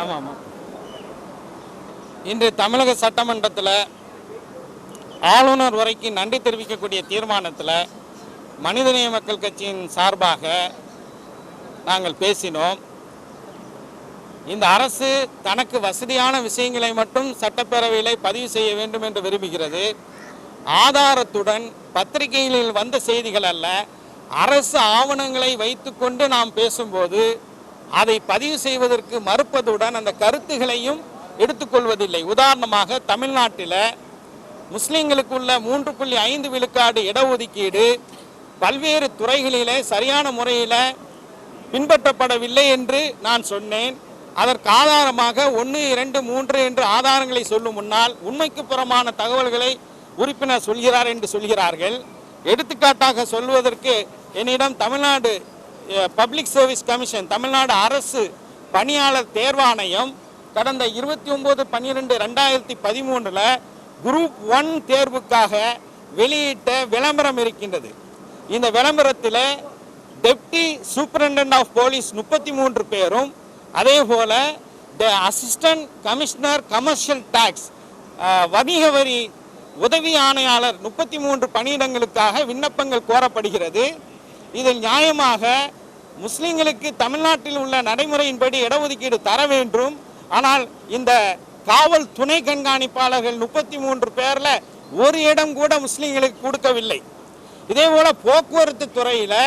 ஆமாம் ஆமாம் இன்று தமிழக சட்டமன்றத்தில் ஆளுநர் வரைக்கும் நன்றி தெரிவிக்கக்கூடிய தீர்மானத்தில் மனிதநேய மக்கள் கட்சியின் சார்பாக நாங்கள் பேசினோம். இந்த அரசு தனக்கு வசதியான விஷயங்களை மட்டும் சட்டப்பேரவையில் பதிவு செய்ய வேண்டும் என்று விரும்புகிறது. ஆதாரத்துடன் பத்திரிகைகளில் வந்த செய்திகள் அல்ல அரசு ஆவணங்களை வைத்துக்கொண்டு நாம் பேசும்போது அதை பதிவு செய்வதற்கு மறுப்பதுடன் அந்த கருத்துகளையும் எடுத்துக்கொள்வதில்லை. உதாரணமாக தமிழ்நாட்டில் முஸ்லீம்களுக்கு உள்ள மூன்று புள்ளி ஐந்து விழுக்காடு இடஒதுக்கீடு பல்வேறு துறைகளிலே சரியான முறையில் பின்பற்றப்படவில்லை என்று நான் சொன்னேன். அதற்கு ஆதாரமாக ஒன்று இரண்டு மூன்று என்று ஆதாரங்களை சொல்லும் முன்னால் உண்மைக்கு புறமான தகவல்களை உறுப்பினர் சொல்கிறார் என்று சொல்கிறார்கள். எடுத்துக்காட்டாக சொல்வதற்கு என்னிடம் Tamil Nadu public service commission Tamil Nadu அரசு பணியாளர் தேர்வாணையம் கடந்த இருபத்தி ஒன்பது பன்னிரெண்டு ரெண்டாயிரத்தி பதிமூன்றில் குரூப் ஒன் தேர்வுக்காக வெளியிட்ட விளம்பரம் இருக்கின்றது. இந்த விளம்பரத்தில் டெப்டி சூப்பரண்டன்ட் ஆஃப் போலீஸ் முப்பத்தி மூன்று பேரும் அதே போல் the assistant commissioner commercial tax வணிக வரி உதவி ஆணையாளர் முப்பத்தி மூன்று பணியிடங்களுக்காக விண்ணப்பங்கள் கோரப்படுகிறது. இதில் நியாயமாக முஸ்லிம்களுக்கு தமிழ்நாட்டில் உள்ள நடைமுறையின்படி இடஒதுக்கீடு தர வேண்டும். ஆனால் இந்த காவல் துணை கண்காணிப்பாளர்கள் முப்பத்தி மூன்று பேரில் ஒரு இடம் கூட முஸ்லீம்களுக்கு கொடுக்கவில்லை. இதேபோல போக்குவரத்து துறையில்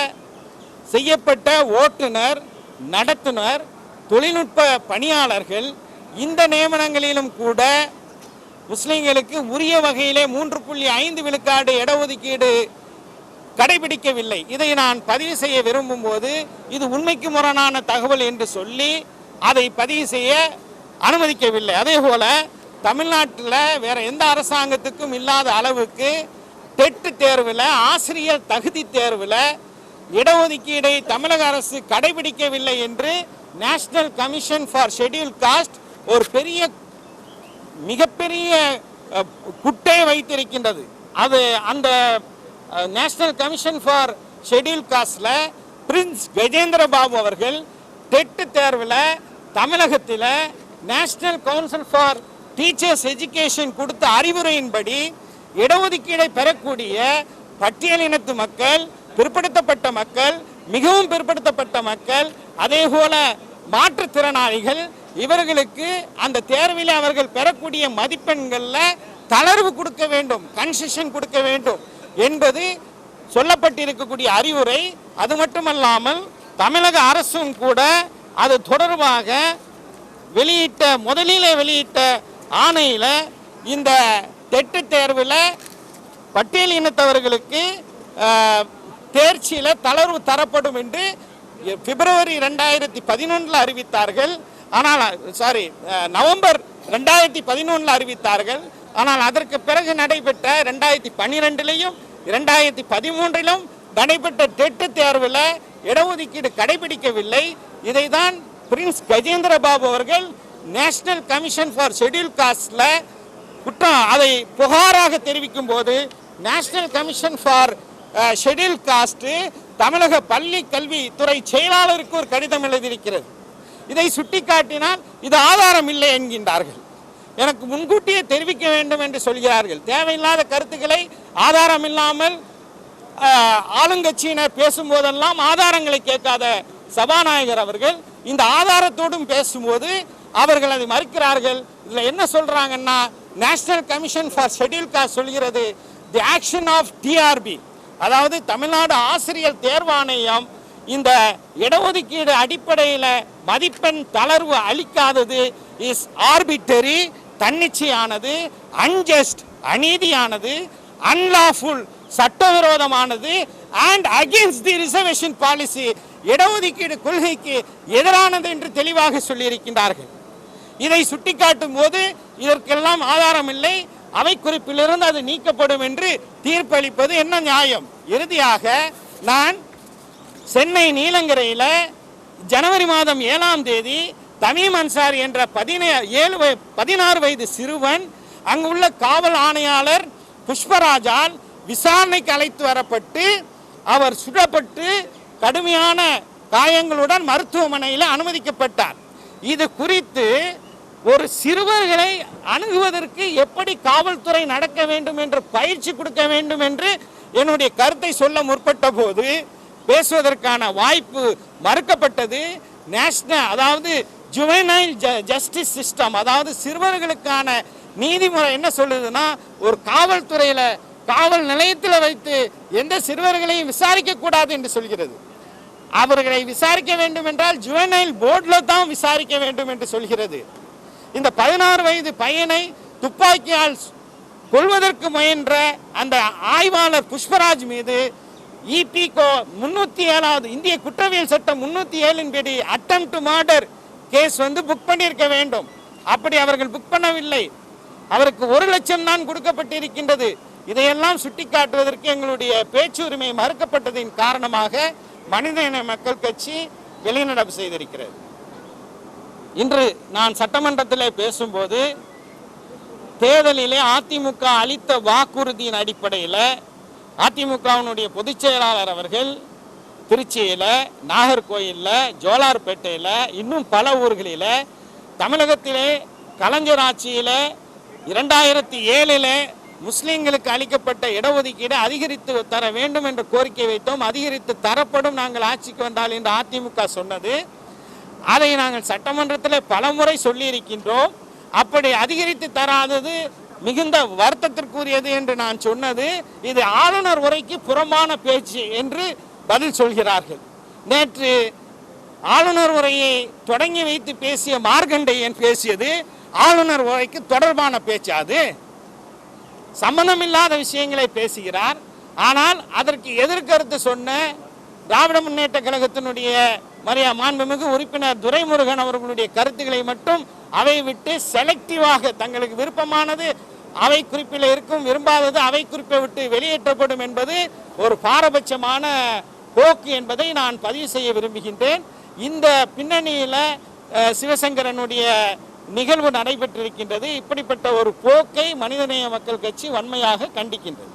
செய்யப்பட்ட ஓட்டுநர் நடத்துனர் தொழில்நுட்ப பணியாளர்கள் இந்த நியமனங்களிலும் கூட முஸ்லீம்களுக்கு உரிய வகையிலே மூன்று புள்ளி ஐந்து விழுக்காடு இடஒதுக்கீடு கடைபிடிக்கவில்லை. இதை நான் பதிவு செய்ய விரும்பும் போது இது உண்மைக்கு முரணான தகவல் என்று சொல்லி அதை பதிவு செய்ய அனுமதிக்கவில்லை. அதே போல தமிழ்நாட்டில் வேற எந்த அரசாங்கத்துக்கும் இல்லாத அளவுக்கு டெட்டு தேர்வில் ஆசிரியர் தகுதி தேர்வில் இடஒதுக்கீடை தமிழக அரசு கடைபிடிக்கவில்லை என்று national commission for schedule caste ஒரு பெரிய மிகப்பெரிய குட்டையை வைத்திருக்கின்றது. அது அந்த நேஷனல் கமிஷன் ஃபார் ஷெட்யூல் காஸ்டில் பிரின்ஸ் கஜேந்திர பாபு அவர்கள் டெட்டு தேர்வில் தமிழகத்தில் national council for teachers education கொடுத்த அறிவுரையின்படி இடஒதுக்கீடை பெறக்கூடிய பட்டியலினத்து மக்கள் பிற்படுத்தப்பட்ட மக்கள் மிகவும் பிற்படுத்தப்பட்ட மக்கள் அதே போல மாற்றுத்திறனாளிகள் இவர்களுக்கு அந்த தேர்வில் அவர்கள் பெறக்கூடிய மதிப்பெண்களில் தளர்வு கொடுக்க வேண்டும் கன்செஷன் கொடுக்க வேண்டும். என்பது சொல்லப்பட்டிருக்கக்கூடிய அறிவுரை. அது மட்டுமல்லாமல் தமிழக அரசும் கூட அது தொடர்பாக வெளியிட்ட முதலில் வெளியிட்ட ஆணையில் இந்த தெட்டு தேர்வில் பட்டியல் இனத்தவர்களுக்கு தேர்ச்சியில் தளர்வு தரப்படும் என்று பிப்ரவரி ரெண்டாயிரத்தி பதினொன்றில் அறிவித்தார்கள். ஆனால் சாரி நவம்பர் ரெண்டாயிரத்தி பதினொன்றில் அறிவித்தார்கள். ஆனால் அதற்கு பிறகு நடைபெற்ற ரெண்டாயிரத்தி பன்னிரெண்டுலையும் இரண்டாயிரத்தி பதிமூன்றிலும் நடைபெற்ற டெட்டு தேர்வில் இடஒதுக்கீடு கடைபிடிக்கவில்லை. இதை தான் பிரின்ஸ் கஜேந்திர பாபு அவர்கள் நேஷனல் கமிஷன் ஃபார் ஷெட்யூல் காஸ்டில் குற்றம் அதை புகாராக தெரிவிக்கும் போது national commission for schedule caste தமிழக பள்ளி கல்வித்துறை செயலாளருக்கு ஒரு கடிதம் எழுதியிருக்கிறது. இதை சுட்டிக்காட்டினால் இது ஆதாரம் இல்லை என்கின்றார்கள். எனக்கு முன்கூட்டியே தெரிவிக்க வேண்டும் என்று சொல்கிறார்கள். தேவையில்லாத கருத்துக்களை ஆதாரம் இல்லாமல் ஆளுங்கட்சியினர் பேசும்போதெல்லாம் ஆதாரங்களை கேட்காத சபாநாயகர் அவர்கள் இந்த ஆதாரத்தோடும் பேசும்போது அவர்கள் அதை மறுக்கிறார்கள். இதில் என்ன சொல்கிறாங்கன்னா national commission for schedule caste சொல்கிறது தி ஆக்ஷன் ஆஃப் டிஆர்பி அதாவது தமிழ்நாடு ஆசிரியர் தேர்வாணையம் இந்த இடஒதுக்கீடு அடிப்படையில் மதிப்பெண் தளர்வு அளிக்காதது இஸ் ஆர்பிட்டரி தன்னிச்சையானது அன்ஜஸ்ட் அநீதியானது அன்லாஃபுல் சட்டவிரோதமானது and against the reservation policy இடஒதுக்கீடு கொள்கைக்கு எதிரானது என்று தெளிவாக சொல்லியிருக்கின்றார்கள். இதை சுட்டிக்காட்டும் போது இதற்கெல்லாம் ஆதாரம் இல்லை. அவை குறிப்பிலிருந்து அது நீக்கப்படும் என்று தீர்ப்பளிப்பது என்ன நியாயம்? இறுதியாக நான் சென்னை நீலங்கரையில் ஜனவரி மாதம் ஏழாம் தேதி தமீம் அன்சாரி என்ற பதினே ஏழு வய பதினாறு வயது சிறுவன் அங்குள்ள காவல் ஆணையாளர் புஷ்பராஜால் விசாரணைக்கு அழைத்து வரப்பட்டு அவர் சுடப்பட்டு கடுமையான காயங்களுடன் மருத்துவமனையில் அனுமதிக்கப்பட்டார். இது குறித்து ஒரு சிறுவர்களை அணுகுவதற்கு எப்படி காவல்துறை நடக்க வேண்டும் என்று பயிற்சி கொடுக்க வேண்டும் என்று என்னுடைய கருத்தை சொல்ல முற்பட்ட போது பேசுவதற்கான வாய்ப்பு மறுக்கப்பட்டது. நேஷனல் அதாவது ஜுவைனைல் ஜஸ்டிஸ் சிஸ்டம் அதாவது சிறுவர்களுக்கான நீதிமுறை என்ன சொல்லுதுன்னா ஒரு காவல்துறையில் காவல் நிலையத்தில் வைத்து எந்த சிறுவர்களையும் விசாரிக்க கூடாது என்று சொல்கிறது. அவர்களை விசாரிக்க வேண்டும் என்றால் ஜுவனைல் போர்டில் தான் விசாரிக்க வேண்டும் என்று சொல்கிறது. இந்த பதினாறு வயது பையனை துப்பாக்கியால் கொள்வதற்கு முயன்ற அந்த ஆய்வாளர் புஷ்பராஜ் மீது இபிகோ முன்னூத்தி ஏழாவது இந்திய குற்றவியல் சட்டம் முன்னூத்தி ஏழின் படி அட்டம் டு மர்டர் கேஸ் வந்து புக் பண்ணியிருக்க வேண்டும். அப்படி அவர்கள் புக் பண்ணவில்லை. அவருக்கு ஒரு லட்சம் தான் கொடுக்கப்பட்டிருக்கின்றது. இதையெல்லாம் சுட்டிக்காட்டுவதற்கு எங்களுடைய பேச்சுரிமை மறுக்கப்பட்டதின் காரணமாக மனிதநேய மக்கள் கட்சி வெளிநடப்பு செய்திருக்கிறது. இன்று நான் சட்டமன்றத்தில் பேசும்போது தேர்தலிலே அதிமுக அளித்த வாக்குறுதியின் அடிப்படையில் அதிமுகவினுடைய பொதுச் செயலாளர் அவர்கள் திருச்சியில் நாகர்கோயிலில் ஜோலார்பேட்டையில் இன்னும் பல ஊர்களில் தமிழகத்திலே கலைஞர் ஆட்சியில் இரண்டாயிரத்தி ஏழில் முஸ்லீம்களுக்கு அளிக்கப்பட்ட இடஒதுக்கீடு அதிகரித்து தர வேண்டும் என்ற கோரிக்கை வைத்தோம். அதிகரித்து தரப்படும் நாங்கள் ஆட்சிக்கு வந்தால் என்று அதிமுக சொன்னது. அதை நாங்கள் சட்டமன்றத்தில் பலமுறை சொல்லியிருக்கின்றோம். அப்படி அதிகரித்து தராதது மிகுந்த வருத்தத்திற்குரியது என்று நான் சொன்னது. இது ஆளுநர் உரைக்கு புறம்பான பேச்சு என்று பதில் சொல்கிறார்கள். நேற்று ஆளுநர் உரையை தொடங்கி வைத்து பேசிய மார்கண்டையன் பேசியது? ஆளுநர் உரைக்கு தொடர்பான பேச்சு அது. சம்பந்தமில்லாத விஷயங்களை பேசுகிறார். ஆனால் அதற்கு எதிர்கருத்து சொன்ன திராவிட முன்னேற்ற கழகத்தினுடைய மரியா மாண்புமிகு உறுப்பினர் துரைமுருகன் அவர்களுடைய கருத்துக்களை மட்டும் அவை விட்டு செலக்டிவாக தங்களுக்கு விருப்பமானது அவை குறிப்பில் இருக்கும் விரும்பாதது அவை குறிப்பை விட்டு வெளியேற்றப்படும் என்பது ஒரு பாரபட்சமான போக்கு என்பதை நான் பதிவு செய்ய விரும்புகின்றேன். இந்த பின்னணியில் சிவசங்கரனுடைய நிகழ்வு நடைபெற்றிருக்கின்றது. இப்படிப்பட்ட ஒரு போக்கை மனிதநேய மக்கள் கட்சி வன்மையாக கண்டிக்கின்றது.